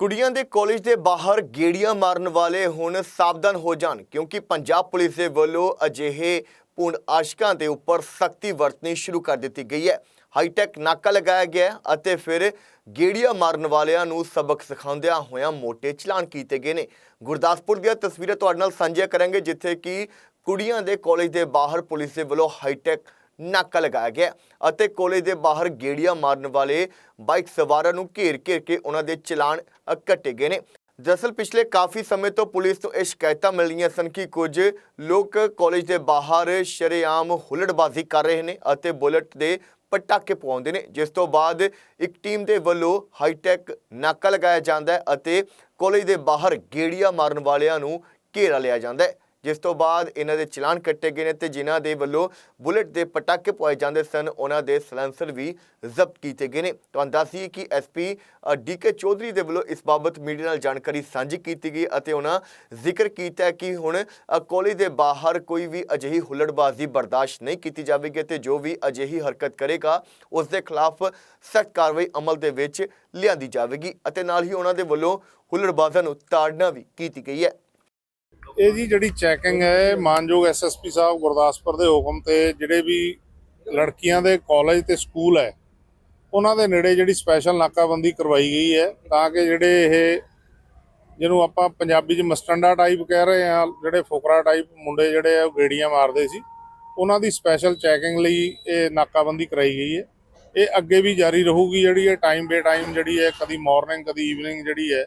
ਕੁੜੀਆਂ ਦੇ ਕਾਲਜ ਦੇ ਬਾਹਰ ਗੇੜੀਆਂ ਮਾਰਨ ਵਾਲੇ ਹੁਣ ਸਾਵਧਾਨ ਹੋ ਜਾਣ, ਕਿਉਂਕਿ ਪੰਜਾਬ ਪੁਲਿਸ ਦੇ ਵੱਲੋਂ ਅਜਿਹੇ ਪੂਰਨ ਆਸ਼ਕਾਂ ਦੇ ਉੱਪਰ ਸਖਤੀ ਵਰਤਣੀ ਸ਼ੁਰੂ ਕਰ ਦਿੱਤੀ ਗਈ ਹੈ। ਹਾਈਟੈਕ ਨਾਕਾ ਲਗਾਇਆ ਗਿਆ ਅਤੇ ਫਿਰ ਗੇੜੀਆਂ ਮਾਰਨ ਵਾਲਿਆਂ ਨੂੰ ਸਬਕ ਸਿਖਾਉਂਦਿਆਂ ਹੋਇਆਂ ਮੋٹے ਚਲਾਨ ਕੀਤੇ ਗਏ ਨੇ। ਗੁਰਦਾਸਪੁਰ ਦੀਆਂ ਤਸਵੀਰਾਂ ਤੁਹਾਡੇ ਨਾਲ ਸਾਂਝੀਆਂ ਕਰਾਂਗੇ, ਜਿੱਥੇ ਕਿ ਕੁੜੀਆਂ ਦੇ ਕਾਲਜ ਦੇ ਬਾਹਰ ਪੁਲਿਸ ਦੇ ਵੱਲੋਂ ਹਾਈਟੈਕ ਨਾਕਾ ਲਗਾਇਆ ਗਿਆ ਅਤੇ ਕਾਲਜ ਦੇ ਬਾਹਰ ਗੇੜੀਆਂ ਮਾਰਨ ਵਾਲੇ ਬਾਈਕ ਸਵਾਰਾਂ ਨੂੰ ਘੇਰ-ਘੇਰ ਕੇ ਉਹਨਾਂ ਦੇ ਚਲਾਨ ਕੱਟੇ ਗਏ ਨੇ। ਦਰਅਸਲ ਪਿਛਲੇ ਕਾਫੀ ਸਮੇਂ ਤੋਂ ਪੁਲਿਸ ਤੋਂ ਇਹ ਸ਼ਿਕਾਇਤਾਂ ਮਿਲ ਰਹੀਆਂ ਸਨ ਕਿ ਕੁਝ ਲੋਕ ਕਾਲਜ ਦੇ ਬਾਹਰ ਸ਼ਰੇਆਮ ਹੁੱਲੜਬਾਜ਼ੀ ਕਰ ਰਹੇ ਨੇ ਅਤੇ ਬੁਲਟ ਦੇ ਪਟਾਕੇ ਪਵਾਉਂਦੇ ਨੇ। ਜਿਸ ਤੋਂ ਬਾਅਦ ਇੱਕ ਟੀਮ ਦੇ ਵੱਲੋਂ ਹਾਈਟੈਕ ਨਾਕਾ ਲਗਾਇਆ ਜਾਂਦਾ ਹੈ ਅਤੇ ਕਾਲਜ ਦੇ ਬਾਹਰ ਗੇੜੀਆਂ ਮਾਰਨ ਵਾਲਿਆਂ ਨੂੰ ਘੇਰਾ ਲਿਆ ਜਾਂਦਾ ਹੈ। ਜਿਸ ਤੋਂ ਬਾਅਦ ਇਹਨਾਂ ਦੇ ਚਲਾਨ ਕੱਟੇ ਗਏ ਨੇ ਤੇ ਜਿਨ੍ਹਾਂ ਦੇ ਵੱਲੋਂ ਬੁਲਟ ਦੇ ਪਟਾਕੇ ਪਵਾਏ ਜਾਂਦੇ ਸਨ ਉਹਨਾਂ ਦੇ ਸਲੈਂਸਰ ਵੀ ਜ਼ਬਤ ਕੀਤੇ ਗਏ ਨੇ। ਤੁਹਾਨੂੰ ਦੱਸੀਏ ਕਿ ਐਸਪੀ ਡੀਕੇ ਚੌਧਰੀ ਦੇ ਵੱਲੋਂ ਇਸ ਬਾਬਤ ਮੀਡੀਆ ਨਾਲ ਜਾਣਕਾਰੀ ਸਾਂਝੀ ਕੀਤੀ ਗਈ ਅਤੇ ਉਹਨਾਂ ਜ਼ਿਕਰ ਕੀਤਾ ਕਿ ਹੁਣ ਅ, ਕਾਲਜ ਦੇ ਬਾਹਰ ਕੋਈ ਵੀ ਅਜਿਹੀ ਹੁੱਲੜਬਾਜ਼ੀ ਬਰਦਾਸ਼ਤ ਨਹੀਂ ਕੀਤੀ ਜਾਵੇਗੀ ਤੇ ਜੋ ਵੀ ਅਜਿਹੀ ਹਰਕਤ ਕਰੇਗਾ ਉਸ ਦੇ ਖਿਲਾਫ ਸਖਤ ਕਾਰਵਾਈ ਅਮਲ ਦੇ ਵਿੱਚ ਲਿਆਂਦੀ ਜਾਵੇਗੀ ਅਤੇ ਨਾਲ ਹੀ ਉਹਨਾਂ ਦੇ ਵੱਲੋਂ ਹੁੱਲੜਬਾਜ਼ਾਂ ਨੂੰ ਤਾੜਨਾ ਵੀ ਕੀਤੀ ਗਈ ਹੈ। ਇਹ ਜੀ ਜਿਹੜੀ ਚੈਕਿੰਗ ਹੈ ਮਾਨਯੋਗ ਐਸਐਸਪੀ ਸਾਹਿਬ ਗੁਰਦਾਸਪੁਰ ਦੇ ਹੁਕਮ ਤੇ ਜਿਹੜੇ ਵੀ ਲੜਕੀਆਂ ਦੇ ਕਾਲਜ ਤੇ ਸਕੂਲ ਹੈ, ਉਹਨਾਂ ਦੇ ਨੇੜੇ ਜਿਹੜੀ ਸਪੈਸ਼ਲ ਨਾਕਾਬੰਦੀ ਕਰਵਾਈ ਗਈ ਹੈ ਤਾਂ ਕਿ ਜਿਹੜੇ ਇਹ ਜਿਹਨੂੰ ਆਪਾਂ ਪੰਜਾਬੀ 'ਚ ਮਸਟੰਡਾ ਟਾਈਪ ਕਹਿ ਰਹੇ ਆ ਜਿਹੜੇ ਫੁਕਰਾ ਟਾਈਪ ਮੁੰਡੇ ਜਿਹੜੇ ਆ, ਉਹ ਗੇੜੀਆਂ ਮਾਰਦੇ ਸੀ, ਉਹਨਾਂ ਦੀ ਸਪੈਸ਼ਲ ਚੈਕਿੰਗ ਲਈ ਇਹ ਨਾਕਾਬੰਦੀ ਕਰਾਈ ਗਈ ਹੈ। ਇਹ ਅੱਗੇ ਵੀ ਜਾਰੀ ਰਹੂਗੀ ਜਿਹੜੀ ਇਹ ਟਾਈਮ ਬੇ ਟਾਈਮ ਜਿਹੜੀ ਹੈ, ਕਦੀ ਮਾਰਨਿੰਗ ਕਦੀ ਈਵਨਿੰਗ ਜਿਹੜੀ ਹੈ,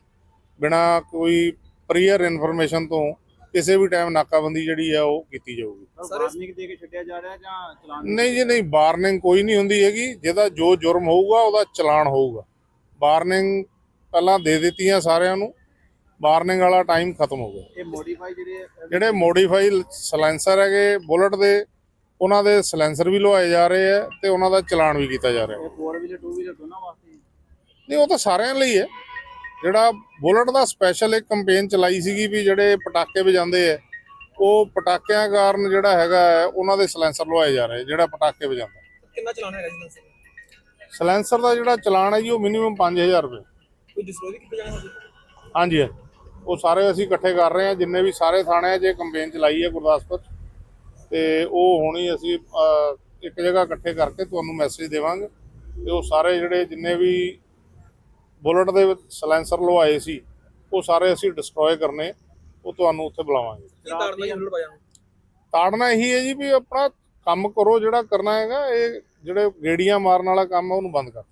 ਬਿਨਾ ਕੋਈ ਪ੍ਰੀਅਰ ਇਨਫੋਰਮੇਸ਼ਨ ਤੋਂ ਕਿਸੇ ਵੀ ਟਾਈਮ ਨਾਕਾਬੰਦੀ ਜਿਹੜੀ ਹੈ ਉਹ ਕੀਤੀ ਜਾਊਗੀ। ਸਰ ਵਾਰਨਿੰਗ ਦੇ ਕੇ ਛੱਡਿਆ ਜਾ ਰਿਹਾ ਜਾਂ ਚਲਾਨ ਨਹੀਂ ਜੀ ਨਹੀਂ ਵਾਰਨਿੰਗ ਕੋਈ ਨਹੀਂ ਹੁੰਦੀ ਹੈਗੀ। ਜਿਹਦਾ ਜੋ ਜੁਰਮ ਹੋਊਗਾ ਉਹਦਾ ਚਲਾਨ ਹੋਊਗਾ। ਵਾਰਨਿੰਗ ਪਹਿਲਾਂ ਦੇ ਦਿੱਤੀਆਂ ਸਾਰਿਆਂ ਨੂੰ। ਵਾਰਨਿੰਗ ਵਾਲਾ ਟਾਈਮ ਖਤਮ ਹੋ ਗਿਆ। ਇਹ ਮੋਡੀਫਾਈ ਜਿਹੜੇ ਜਿਹੜੇ ਮੋਡੀਫਾਈ ਸਲੈਂਸਰ ਹੈਗੇ ਬੁਲਟ ਦੇ ਉਹਨਾਂ ਦੇ ਸਲੈਂਸਰ ਵੀ ਲਵਾਏ ਜਾ ਰਹੇ ਆ ਤੇ ਉਹਨਾਂ ਦਾ ਚਲਾਨ ਵੀ ਕੀਤਾ ਜਾ ਰਿਹਾ। ਇਹ 4 ਵੀਲਰ 2 ਵੀਲਰ ਦੋਨਾਂ ਵਾਸਤੇ ਨਹੀਂ ਉਹ ਤਾਂ ਸਾਰਿਆਂ ਲਈ ਹੈ। ਜਿਹੜਾ ਬੁਲਟ ਦਾ ਸਪੈਸ਼ਲ ਇੱਕ ਕੰਪੇਨ ਚਲਾਈ ਸੀਗੀ ਵੀ ਜਿਹੜੇ ਪਟਾਕੇ ਵਜਾਉਂਦੇ ਆ ਉਹ ਪਟਾਕਿਆਂ ਕਾਰਨ ਜਿਹੜਾ ਹੈਗਾ ਉਹਨਾਂ ਦੇ ਸਲੈਂਸਰ ਲਵਾਏ ਜਾ ਰਹੇ ਜਿਹੜਾ ਪਟਾਕੇ ਵਜਾਉਂਦਾ ਕਿੰਨਾ ਚਲਾਨ ਹੈਗਾ ਜੀ ਸਲੈਂਸਰ ਦਾ ਜਿਹੜਾ ਚਲਾਨ ਹੈ ਜੀ ਉਹ ਮਿਨੀਮਮ 5000 ਰੁਪਏ ਕੋਈ ਡਿਸਕਲੋਜ਼ ਕੀਤਾ ਜਾਣਾ ਹੋਵੇ ਹਾਂਜੀ। ਉਹ ਸਾਰੇ ਅਸੀਂ ਇਕੱਠੇ ਕਰ ਰਹੇ ਹਾਂ ਜਿੰਨੇ ਵੀ ਸਾਰੇ ਥਾਣੇ 'ਚ ਕੰਪੇਨ ਚਲਾਈ ਹੈ ਗੁਰਦਾਸਪੁਰ। ਤੇ ਉਹ ਹੁਣੀ ਅਸੀਂ ਇੱਕ ਜਗ੍ਹਾ ਇਕੱਠੇ ਕਰਕੇ ਤੁਹਾਨੂੰ ਮੈਸੇਜ ਦੇਵਾਂਗੇ ਤੇ ਉਹ ਸਾਰੇ ਜਿਹੜੇ ਜਿੰਨੇ ਵੀ ਬੁਲਟ ਦੇ ਸਲੈਂਸਰ ਲਵਾਏ ਸੀ ਉਹ ਸਾਰੇ ਅਸੀਂ ਡਿਸਟਰੋਏ ਕਰਨੇ ਉਹ ਤੁਹਾਨੂੰ ਉੱਥੇ ਬੁਲਾਵਾਂਗੇ। ਕੀ ਤਾੜਨਾ ਜੀ ਤਾੜਨਾ ਇਹੀ ਹੈ ਜੀ ਵੀ ਆਪਣਾ ਕੰਮ ਕਰੋ ਜਿਹੜਾ ਕਰਨਾ ਹੈਗਾ ਇਹ ਜਿਹੜੇ ਗੇੜੀਆਂ ਮਾਰਨ ਵਾਲਾ ਕੰਮ ਆ ਉਹਨੂੰ ਬੰਦ ਕਰ